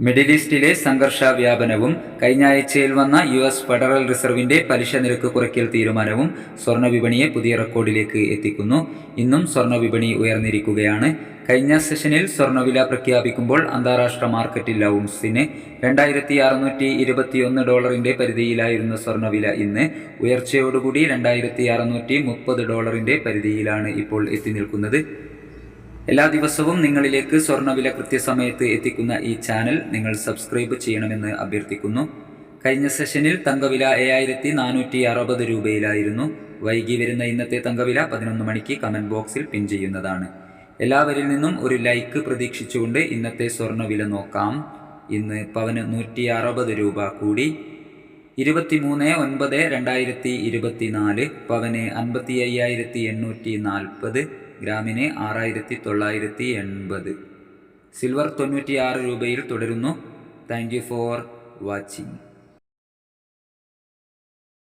Middle ഈസ്റ്റിലെ സംഘർഷ വ്യാപനവും കഴിഞ്ഞ ആഴ്ചയിൽ വന്ന യു എസ് ഫെഡറൽ റിസർവിന്റെ പലിശ നിരക്ക് കുറയ്ക്കൽ തീരുമാനവും സ്വർണ വിപണിയെ പുതിയ റെക്കോർഡിലേക്ക് എത്തിക്കുന്നു. ഇന്നും സ്വർണ വിപണി ഉയർന്നിരിക്കുകയാണ്. കഴിഞ്ഞ സെഷനിൽ സ്വർണവില പ്രഖ്യാപിക്കുമ്പോൾ അന്താരാഷ്ട്ര മാർക്കറ്റിൽ ഔൺസിന് രണ്ടായിരത്തി അറുന്നൂറ്റി ഇരുപത്തിയൊന്ന് ഡോളറിന്റെ പരിധിയിലായിരുന്ന സ്വർണവില ഇന്ന് ഉയർച്ചയോടുകൂടി രണ്ടായിരത്തി അറുന്നൂറ്റി മുപ്പത് ഡോളറിന്റെ പരിധിയിലാണ് ഇപ്പോൾ എത്തി നിൽക്കുന്നത്. എല്ലാ ദിവസവും നിങ്ങളിലേക്ക് സ്വർണവില കൃത്യസമയത്ത് എത്തിക്കുന്ന ഈ ചാനൽ നിങ്ങൾ സബ്സ്ക്രൈബ് ചെയ്യണമെന്ന് അഭ്യർത്ഥിക്കുന്നു. കഴിഞ്ഞ സെഷനിൽ തങ്കവില ഏഴായിരത്തി നാനൂറ്റി അറുപത് രൂപയിലായിരുന്നു. വൈകി വരുന്ന ഇന്നത്തെ തങ്കവില പതിനൊന്ന് മണിക്ക് കമന്റ് ബോക്സിൽ പിൻ ചെയ്യുന്നതാണ്. എല്ലാവരിൽ നിന്നും ഒരു ലൈക്ക് പ്രതീക്ഷിച്ചുകൊണ്ട് ഇന്നത്തെ സ്വർണവില നോക്കാം. ഇന്ന് പവന് നൂറ്റി അറുപത് രൂപ കൂടി. ഇരുപത്തിമൂന്ന് ഒൻപത് രണ്ടായിരത്തി ഇരുപത്തിനാല് പവന് അൻപത്തി അയ്യായിരത്തി എണ്ണൂറ്റി നാൽപ്പത് ഗ്രാമിന് ആറായിരത്തി തൊള്ളായിരത്തി എൺപത് സിൽവർ തൊണ്ണൂറ്റിയാറ് രൂപയിൽ തുടരുന്നു. Thank you for watching.